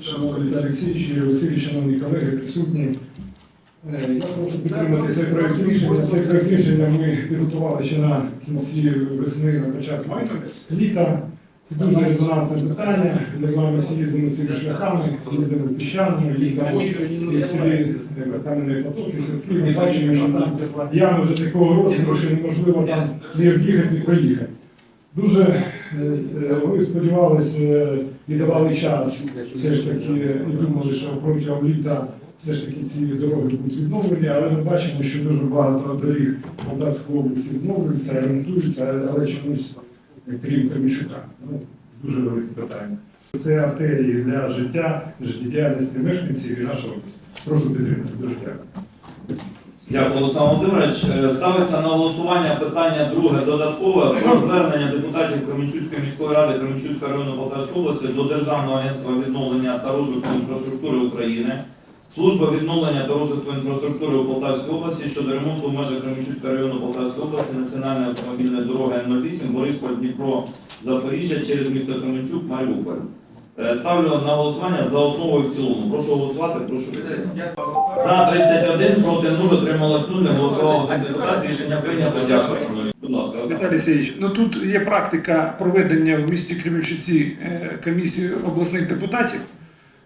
Шановний Віталій Олексійович, шановні колеги, присутні. Е, Я прошу підтримати цей проект рішення. Цей проект рішення ми підготували ще на кінці весни, на початку літа. Це дуже резонансне питання. Ми з вами всі їздимо цими шляхами, їздимо в піщаному, їздимо і в селі е, потоки, садки. Ми бачимо, що там ями вже такого розміру, що неможливо там не об'їхати і проїхати. Дуже е, ми сподівалися і давали час все ж таки думали, що протягом літа все ж таки ці дороги будуть відновлені, але ми бачимо, що дуже багато доріг Полтавської області відновлюються, ремонтуються, але чомусь крім Кремічука. Ну, дуже велике питання. Це артерії для життя, життєдіяльності мешканців і нашої області. Прошу підтримати. Дуже дякую. Дякую, Олександр Володимирович. Е, Ставиться на голосування питання друге додаткове про звернення депутатів Кременчуцької міської ради Кременчуцького району Полтавської області до Державного агентства відновлення та розвитку інфраструктури України, Служби відновлення та розвитку інфраструктури у Полтавській області щодо ремонту в межах Кременчуцького району Полтавської області національної автомобільної дороги Н08 Бориспіль Дніпро Запоріжжя через місто Кременчук Маріуполь. Е, Ставлю на голосування за основу і в цілому. Прошу голосувати, прошу підтримати. За 31, проти 0, отрималось 0, не голосував один депутат. Рішення прийнято. Дякую. Будь ласка. Віталій Сергійович, ну тут є практика проведення в місті Кременчуці е, комісії обласних депутатів.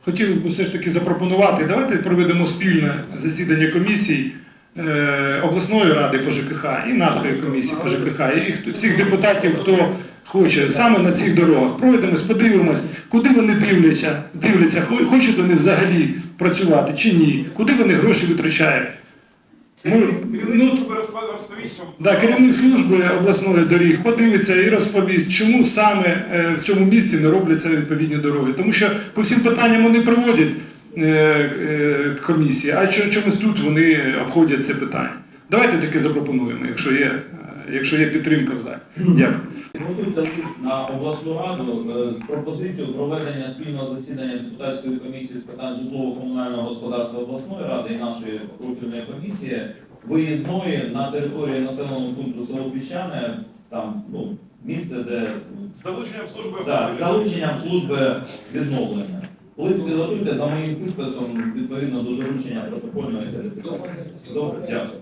Хотілося б все ж таки запропонувати. Давайте проведемо спільне засідання комісій е, обласної ради по ЖКХ і нашої комісії по ЖКХ, і всіх депутатів, хто хоче саме на цих дорогах. Проведемось, подивимось, куди вони дивляться, дивляться, хочуть вони взагалі працювати чи ні, куди вони гроші витрачають. Ми- ну, Да, керівник служби обласної доріг подивиться і розповість, чому саме е, в цьому місці не робляться відповідні дороги. Тому що по всім питанням вони проводять е, е, комісії, а чомусь тут вони обходять це питання. Давайте таке запропонуємо, якщо є, якщо є підтримка в залі. Дякую. Готуйте лист на обласну раду е, з пропозицією проведення спільного засідання депутатської комісії з питань житлово-комунального господарства обласної ради і нашої профільної комісії виїзної на території населеного пункту село Піщане, там ну, місце, де залученням служби Так, залученням служби відновлення. Лист підготуйте за моїм підписом відповідно до доручення протокольної. Добре, дякую.